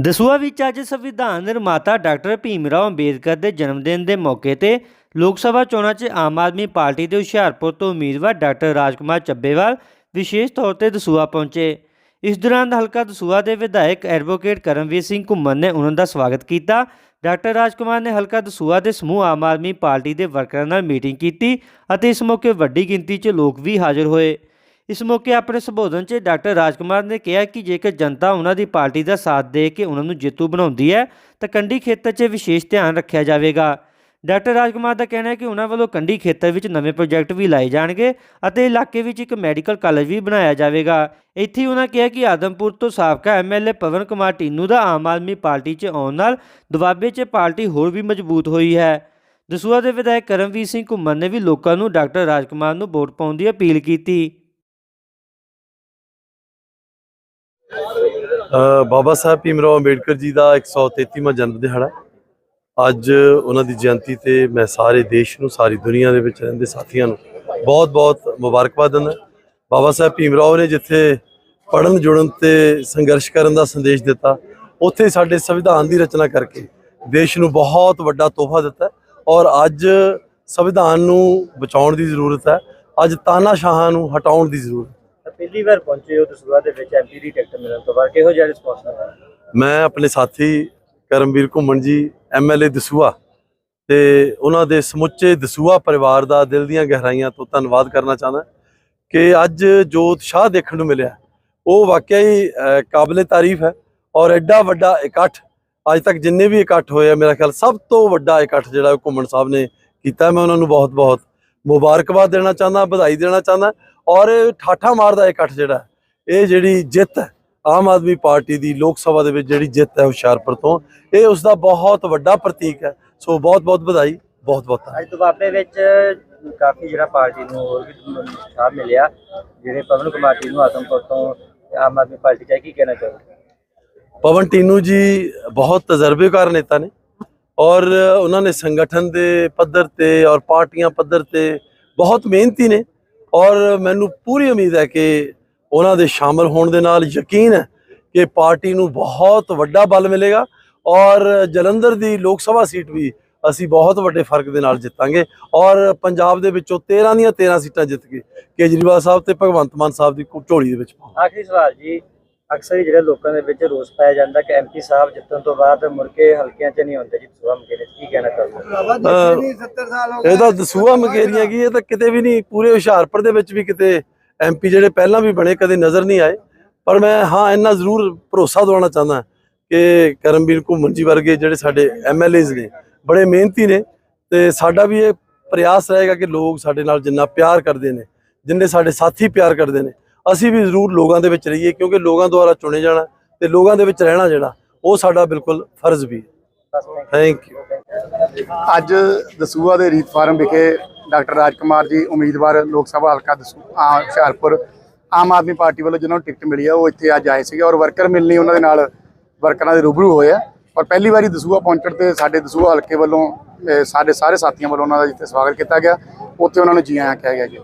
ਦਸੂਆ ਵਿੱਚ ਅੱਜ ਸੰਵਿਧਾਨ ਨਿਰਮਾਤਾ ਡਾਕਟਰ ਭੀਮ ਰਾਓ ਅੰਬੇਦਕਰ ਦੇ ਜਨਮ ਦਿਨ ਦੇ ਮੌਕੇ ਤੇ ਲੋਕ ਸਭਾ ਚੋਣਾਂ 'ਚ ਆਮ ਆਦਮੀ ਪਾਰਟੀ ਦੇ ਹੁਸ਼ਿਆਰਪੁਰ ਤੋਂ ਉਮੀਦਵਾਰ ਡਾਕਟਰ ਰਾਜਕੁਮਾਰ ਚੱਬੇਵਾਲ ਵਿਸ਼ੇਸ਼ ਤੌਰ ਤੇ ਦਸੂਆ ਪਹੁੰਚੇ। ਇਸ ਦੌਰਾਨ ਹਲਕਾ ਦਸੂਆ ਦੇ ਵਿਧਾਇਕ ਐਡਵੋਕੇਟ ਕਰਮਵੀਰ ਸਿੰਘ ਘੁੰਮਣ ਨੇ ਉਹਨਾਂ ਦਾ ਸਵਾਗਤ ਕੀਤਾ। ਡਾਕਟਰ ਰਾਜਕੁਮਾਰ ਨੇ ਹਲਕਾ ਦਸੂਆ ਦੇ ਸਮੂਹ ਆਮ ਆਦਮੀ ਪਾਰਟੀ ਦੇ ਵਰਕਰਾਂ ਨਾਲ ਮੀਟਿੰਗ ਕੀਤੀ ਅਤੇ ਇਸ ਮੌਕੇ ਵੱਡੀ ਗਿਣਤੀ 'ਚ ਲੋਕ ਵੀ ਹਾਜ਼ਰ ਹੋਏ। ਇਸ ਮੌਕੇ ਆਪਣੇ ਸੰਬੋਧਨ 'ਚ ਡਾਕਟਰ ਰਾਜਕੁਮਾਰ ਨੇ ਕਿਹਾ ਕਿ ਜੇਕਰ ਜਨਤਾ ਉਹਨਾਂ ਦੀ ਪਾਰਟੀ ਦਾ ਸਾਥ ਦੇ ਕੇ ਉਹਨਾਂ ਨੂੰ ਜੇਤੂ ਬਣਾਉਂਦੀ ਹੈ, ਤਾਂ ਕੰਢੀ ਖੇਤਰ 'ਚ ਵਿਸ਼ੇਸ਼ ਧਿਆਨ ਰੱਖਿਆ ਜਾਵੇਗਾ। ਡਾਕਟਰ ਰਾਜਕੁਮਾਰ ਦਾ ਕਹਿਣਾ ਹੈ ਕਿ ਉਹਨਾਂ ਵੱਲੋਂ ਕੰਢੀ ਖੇਤਰ ਵਿੱਚ ਨਵੇਂ ਪ੍ਰੋਜੈਕਟ ਵੀ ਲਾਏ ਜਾਣਗੇ ਅਤੇ ਇਲਾਕੇ ਵਿੱਚ ਇੱਕ ਮੈਡੀਕਲ ਕਾਲਜ ਵੀ ਬਣਾਇਆ ਜਾਵੇਗਾ। ਇੱਥੇ ਹੀ ਉਹਨਾਂ ਕਿਹਾ ਕਿ ਆਦਮਪੁਰ ਤੋਂ ਸਾਬਕਾ ਐਮਐਲਏ ਪਵਨ ਕੁਮਾਰ ਟੀਨੂ ਦਾ ਆਮ ਆਦਮੀ ਪਾਰਟੀ 'ਚ ਆਉਣ ਨਾਲ ਦੁਆਬੇ 'ਚ ਪਾਰਟੀ ਹੋਰ ਵੀ ਮਜ਼ਬੂਤ ਹੋਈ ਹੈ। ਦਸੂਆ ਦੇ ਵਿਧਾਇਕ ਕਰਮਵੀਰ ਸਿੰਘ ਘੁੰਮਣ ਨੇ ਵੀ ਲੋਕਾਂ ਨੂੰ ਡਾਕਟਰ ਰਾਜਕੁਮਾਰ ਨੂੰ ਵੋਟ ਪਾਉਣ ਦੀ ਅਪੀਲ ਕੀਤੀ। ਬਾਬਾ ਸਾਹਿਬ ਭੀਮਰਾਓ ਅੰਬੇਡਕਰ ਜੀ ਦਾ 133ਵਾਂ ਜਨਮ ਦਿਹਾੜਾ। ਅੱਜ ਉਹਨਾਂ ਦੀ ਜਯੰਤੀ ਤੇ ਮੈਂ ਸਾਰੇ ਦੇਸ਼ ਨੂੰ, ਸਾਰੀ ਦੁਨੀਆ ਦੇ ਵਿੱਚ ਰਹਿੰਦੇ ਸਾਥੀਆਂ ਨੂੰ ਬਹੁਤ-ਬਹੁਤ ਮੁਬਾਰਕਬਾਦ ਦਿੰਦਾ। ਬਾਬਾ ਸਾਹਿਬ ਭੀਮਰਾਓ ਨੇ ਜਿੱਥੇ ਪੜਨ ਜੁੜਨ ਤੇ ਸੰਘਰਸ਼ ਕਰਨ ਦਾ ਸੰਦੇਸ਼ ਦਿੱਤਾ, ਉੱਥੇ ਸਾਡੇ ਸੰਵਿਧਾਨ ਦੀ ਰਚਨਾ ਕਰਕੇ ਦੇਸ਼ ਨੂੰ ਬਹੁਤ ਵੱਡਾ ਤੋਹਫਾ ਦਿੱਤਾ ਔਰ ਅੱਜ ਸੰਵਿਧਾਨ ਨੂੰ ਬਚਾਉਣ ਦੀ ਜ਼ਰੂਰਤ ਹੈ। ਅੱਜ ਤਾਨਾਸ਼ਾਹਾਂ ਨੂੰ ਹਟਾਉਣ ਦੀ ਜ਼ਰੂਰਤ ਪਹਿਲੀ ਵਾਰ ਪਹੁੰਚੇ ਹੋ ਦਸੂਆ ਦੇ ਵਿੱਚ ਐਮਪੀ ਦੀ ਟਿਕਟ ਮਿਲਣ ਤੋਂ ਬਾਅਦ ਕਿਹੋ ਜਿਹਾ ਰਿਸਪੌਂਸ ਮਿਲਿਆ? ਮੈਂ ਆਪਣੇ ਸਾਥੀ ਕਰਮਵੀਰ ਘੁੰਮਣ ਜੀ ਐਮਐਲਏ ਦਸੂਆ ਤੇ ਉਹਨਾਂ ਦੇ ਸਮੁੱਚੇ ਦਸੂਆ ਪਰਿਵਾਰ ਦਾ ਦਿਲ ਦੀਆਂ ਗਹਿਰਾਈਆਂ ਤੋਂ ਧੰਨਵਾਦ ਕਰਨਾ ਚਾਹੁੰਦਾ ਕਿ ਅੱਜ ਜੋ ਉਤਸ਼ਾਹ ਦੇਖਣ ਨੂੰ ਮਿਲਿਆ। ਉਹ ਵਾਕਿਆ ਹੀ ਕਾਬਲੇ ਤਾਰੀਫ ਹੈ ਔਰ ਐਡਾ ਵੱਡਾ ਇਕੱਠ, ਅੱਜ ਤੱਕ ਜਿੰਨੇ ਵੀ ਇਕੱਠ ਹੋਏ ਆ, ਮੇਰਾ ਖਿਆਲ ਸਭ ਤੋਂ ਵੱਡਾ ਇਕੱਠ ਜਿਹੜਾ ਉਹ ਘੁੰਮਣ ਸਾਹਿਬ ਨੇ ਕੀਤਾ। ਮੈਂ ਉਹਨਾਂ ਨੂੰ ਬਹੁਤ-ਬਹੁਤ ਮੁਬਾਰਕਬਾਦ ਦੇਣਾ ਚਾਹੁੰਦਾ, ਵਧਾਈ ਦੇਣਾ ਚਾਹੁੰਦਾ ਔਰ ਇਹ ਠਾਠਾ ਮਾਰਦਾ ਇਕੱਠ ਜਿਹੜਾ ਇਹ ਜਿਹੜੀ ਜਿੱਤ ਆਮ ਆਦਮੀ ਪਾਰਟੀ ਦੀ ਲੋਕ ਸਭਾ ਦੇ ਵਿੱਚ ਜਿਹੜੀ ਜਿੱਤ ਹੈ ਹੁਸ਼ਿਆਰਪੁਰ ਤੋਂ ਇਹ ਉਸ ਦਾ ਬਹੁਤ ਵੱਡਾ ਪ੍ਰਤੀਕ ਹੈ। ਸੋ ਬਹੁਤ ਬਹੁਤ ਵਧਾਈ ਬਹੁਤ ਬਹੁਤ। ਅੱਜ ਦੁਆਬੇ ਵਿੱਚ ਕਾਫੀ ਜਿਹੜਾ ਪਾਰਟੀ ਨੂੰ ਹੋਰ ਵੀ ਉਤਸ਼ਾਹ ਮਿਲਿਆ ਜਿਹੜੇ ਪਵਨ ਕੁਮਾਰ ਜੀ ਨੂੰ ਆਦਮਪੁਰ ਤੋਂ ਆਮ ਆਦਮੀ ਪਾਰਟੀ ਚ ਕੀ ਕਹਿਣਾ ਚਾਹੋਗੇ? ਪਵਨ ਟੀਨੂ ਜੀ ਬਹੁਤ ਤਜਰਬੇਕਾਰ ਨੇਤਾ ਨੇ ਔਰ ਉਹਨਾਂ ਨੇ ਸੰਗਠਨ ਦੇ ਪੱਧਰ ਤੇ ਔਰ ਪਾਰਟੀਆਂ ਪੱਧਰ ਤੇ ਬਹੁਤ ਮਿਹਨਤੀ ਨੇ। ਔਰ ਮੈਨੂੰ ਪੂਰੀ ਉਮੀਦ ਹੈ ਕਿ ਉਹਨਾਂ ਦੇ ਸ਼ਾਮਲ ਹੋਣ ਦੇ ਨਾਲ ਯਕੀਨ ਹੈ ਕਿ ਪਾਰਟੀ ਨੂੰ ਬਹੁਤ ਵੱਡਾ ਬਲ ਮਿਲੇਗਾ ਔਰ ਜਲੰਧਰ ਦੀ ਲੋਕ ਸਭਾ ਸੀਟ ਵੀ ਅਸੀਂ ਬਹੁਤ ਵੱਡੇ ਫ਼ਰਕ ਦੇ ਨਾਲ ਜਿੱਤਾਂਗੇ ਔਰ ਪੰਜਾਬ ਦੇ ਵਿੱਚੋਂ 13 ਦੀਆਂ 13 ਸੀਟਾਂ ਜਿੱਤ ਕੇ ਕੇਜਰੀਵਾਲ ਸਾਹਿਬ ਤੇ ਭਗਵੰਤ ਮਾਨ ਸਾਹਿਬ ਦੀ ਝੋਲੀ ਦੇ ਵਿੱਚ ਪਾਵਾਂਗੇ ਆਖਰੀ ਸਵਾਲ ਜੀ ਅਕਸਰ ਹੀ ਜਿਹੜੇ ਲੋਕਾਂ ਦੇ ਵਿੱਚ ਰੋਸ ਪਾਇਆ ਜਾਂਦਾ ਕਿ ਐਮਪੀ ਸਾਹਿਬ ਜਿੱਤਣ ਤੋਂ ਬਾਅਦ ਮੁੜ ਕੇ ਹਲਕਿਆਂ 'ਚ ਨਹੀਂ ਹੁੰਦੇ ਜੀ ਸੁਭਾ ਮਕੇਲੇ ਕੀ ਕਹਿਣਾ ਚਾਹੋਗੇ? ਇਹ ਤਾਂ ਦਸੂਆ ਮਕੇਰੀਆਂ ਕੀ ਇਹ ਤਾਂ ਕਿਤੇ ਵੀ ਨਹੀਂ ਪੂਰੇ ਹੁਸ਼ਿਆਰਪੁਰ ਦੇ ਵਿੱਚ ਵੀ ਕਿਤੇ ਐਮਪੀ ਜਿਹੜੇ ਪਹਿਲਾਂ ਵੀ ਬਣੇ ਕਦੇ ਨਜ਼ਰ ਨਹੀਂ ਆਏ। ਪਰ ਮੈਂ ਹਾਂ ਇੰਨਾ ਜ਼ਰੂਰ ਭਰੋਸਾ ਦਿਵਾਉਣਾ ਚਾਹੁੰਦਾ ਕਿ ਕਰਮਵੀਰ ਘੁੰਮਣ ਜੀ ਵਰਗੇ ਜਿਹੜੇ ਸਾਡੇ ਐਮਐਲਏਜ਼ ਨੇ ਬੜੇ ਮਿਹਨਤੀ ਨੇ ਤੇ ਸਾਡਾ ਵੀ ਇਹ ਪ੍ਰਯਾਸ ਰਹੇਗਾ ਕਿ ਲੋਕ ਸਾਡੇ ਨਾਲ ਜਿੰਨਾ ਪਿਆਰ ਕਰਦੇ ਨੇ ਜਿੰਨੇ ਸਾਡੇ ਸਾਥੀ ਪਿਆਰ ਕਰਦੇ ਨੇ। ਅਸੀਂ ਵੀ ਜ਼ਰੂਰ ਲੋਕਾਂ ਦੇ ਵਿੱਚ ਰਹੀਏ, ਕਿਉਂਕਿ ਲੋਕਾਂ ਦੁਆਰਾ ਚੁਣੇ ਜਾਣਾ ਤੇ ਲੋਕਾਂ ਦੇ ਵਿੱਚ ਰਹਿਣਾ ਜਿਹੜਾ, ਉਹ ਸਾਡਾ ਬਿਲਕੁਲ ਫਰਜ਼ ਵੀ ਹੈ। ਥੈਂਕ ਯੂ ਅੱਜ ਦਸੂਆ ਦੇ ਰੀਤ ਫਾਰਮ ਵਿਖੇ ਡਾਕਟਰ ਰਾਜਕੁਮਾਰ ਜੀ, ਉਮੀਦਵਾਰ ਲੋਕ ਸਭਾ ਹਲਕਾ ਦਸੂ ਹੁਸ਼ਿਆਰਪੁਰ, ਆਮ ਆਦਮੀ ਪਾਰਟੀ ਵੱਲੋਂ ਜਿਹਨਾਂ ਨੂੰ ਟਿਕਟ ਮਿਲੀ ਆ, ਉਹ ਇੱਥੇ ਅੱਜ ਆਏ ਸੀਗੇ ਔਰ ਵਰਕਰ ਮਿਲਣੀ ਉਹਨਾਂ ਦੇ ਨਾਲ ਵਰਕਰਾਂ ਦੇ ਰੂਬਰੂ ਹੋਏ ਆ। ਔਰ ਪਹਿਲੀ ਵਾਰੀ ਦਸੂਆ ਪਹੁੰਚਣ ਤੇ ਸਾਡੇ ਦਸੂਆ ਹਲਕੇ ਵੱਲੋਂ ਸਾਡੇ ਸਾਰੇ ਸਾਥੀਆਂ ਵੱਲੋਂ ਉਹਨਾਂ ਦਾ ਜਿੱਥੇ ਸਵਾਗਤ ਕੀਤਾ ਗਿਆ, ਉੱਥੇ ਉਹਨਾਂ ਨੂੰ ਜੀ ਆਇਆਂ ਕਿਹਾ ਗਿਆ ਜੀ।